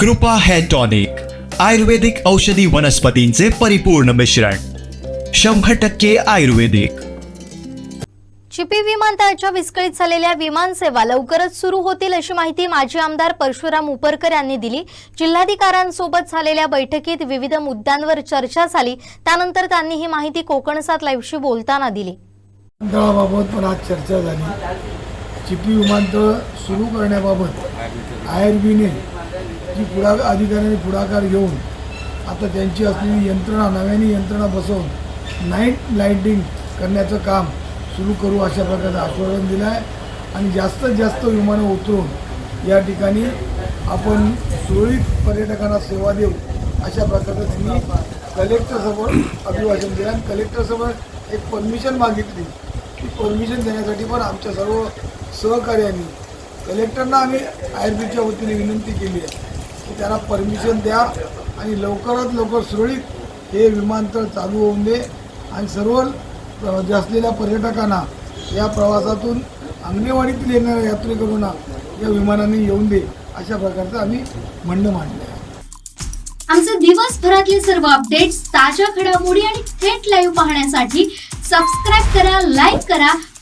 कृपा hair tonic आयुर्वेदिक औषधी वनस्पतींचे परिपूर्ण मिश्रण शंभर टक्के आयुर्वेदिक. चिपी विमानतळाच्या विस्कळीत झालेल्या विमानसेवा लवकरच सुरू होतील अशी माहिती माजी आमदार परशुराम उपरकर यांनी दिली. जिल्हाधिकाऱ्यांसोबत झालेल्या बैठकीत विविध मुद्द्यांवर चर्चा झाली. त्यानंतर त्यांनी ही माहिती कोकणसात लाईव्हशी बोलताना दिली. विमानतळाबाबत पण आज चर्चा झाली. चिपी विमानतळ सुरू करण्याबाबत आय आर बीने जी पुढा अधिकाऱ्यांनी पुढाकार घेऊन आता त्यांची असलेली यंत्रणा नव्याने यंत्रणा बसवून नाईट लाईटिंग करण्याचं काम सुरू करू अशा प्रकारचं आश्वासन दिलं आहे आणि जास्तीत जास्त विमानं उतरून या ठिकाणी आपण सुरळीत पर्यटकांना सेवा देऊ अशा प्रकारचं त्यांनी कलेक्टरसमोर अभिभाषण दिलं. आणि कलेक्टरसमोर एक परमिशन मागितली. ती परमिशन देण्यासाठी पण आमच्या सर्व सहकार्यांनी कलेक्टरना आम्ही आय बीच्या वतीने विनंती केली आहे की त्याला परमिशन द्या आणि लवकरात लवकर सुरळीत हे विमानतळ चालू होऊन दे आणि सर्व जे असलेल्या पर्यटकांना या प्रवासातून अंगणेवाडीतील येणाऱ्या यात्रेकरूंना या विमानाने येऊन दे अशा प्रकारचं आम्ही म्हणणं मांडलं आहे. आमचे दिवसभरातले सर्व अपडेट्स ताज्या घडामोडी आणि थेट लाईव्ह पाहण्यासाठी सबस्क्राईब करा लाईक करा